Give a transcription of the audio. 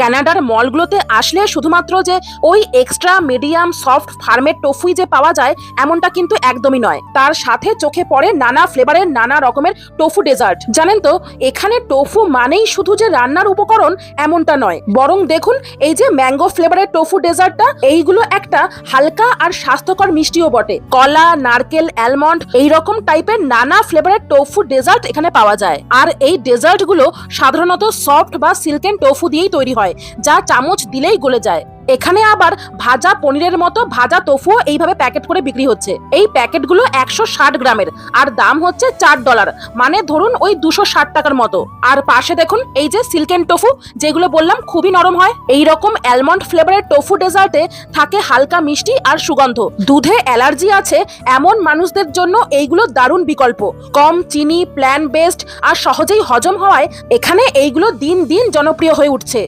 কানাডার মলগুলোতে আসলে শুধুমাত্র যে ওই এক্সট্রা মিডিয়াম সফট ফার্মের টফুই যে পাওয়া যায়, এমনটা কিন্তু একদমই নয়। তার সাথে চোখে পড়ে নানা ফ্লেভারের নানা রকমের টোফু ডেজার্ট জানেন তো, এখানে টোফু মানেই শুধু যে রান্নার উপকরণ, এমনটা নয়। বরং দেখুন, এই যে ম্যাঙ্গো ফ্লেভারের টোফু ডেজার্টটা এইগুলো একটা হালকা আর স্বাস্থ্যকর মিষ্টিও বটে। কলা, নারকেল অ্যালমন্ড এই রকম টাইপের নানা ফ্লেভারের টোফু ডেজার্ট এখানে পাওয়া যায়। আর এই ডেজার্টগুলো সাধারণত সফট বা সিল্কেন টোফু দিয়েই তৈরি হয় যা চামচ দিলেই গলে যায়। এখানে আবার ভাজা পনিরের মতো ভাজা তোফুও এইভাবে প্যাকেট করে বিক্রি হচ্ছে। এই প্যাকেটগুলো একশো ষাট গ্রামের, আর দাম হচ্ছে চার ডলার মানে ধরুন ওই দুশো ষাট টাকার মতো। আর পাশে দেখুন, এই যে সিল্কেন টোফু, যেগুলো বললাম খুবই নরম হয় এই রকম অ্যালমন্ড ফ্লেভারের টোফু ডেজার্টে থাকে হালকা মিষ্টি আর সুগন্ধ। দুধে অ্যালার্জি আছে, এমন মানুষদের জন্য এইগুলো দারুণ বিকল্প। কম চিনি প্ল্যান বেসড আর সহজেই হজম হওয়ায়, এখানে এইগুলো দিন দিন জনপ্রিয় হয়ে উঠছে।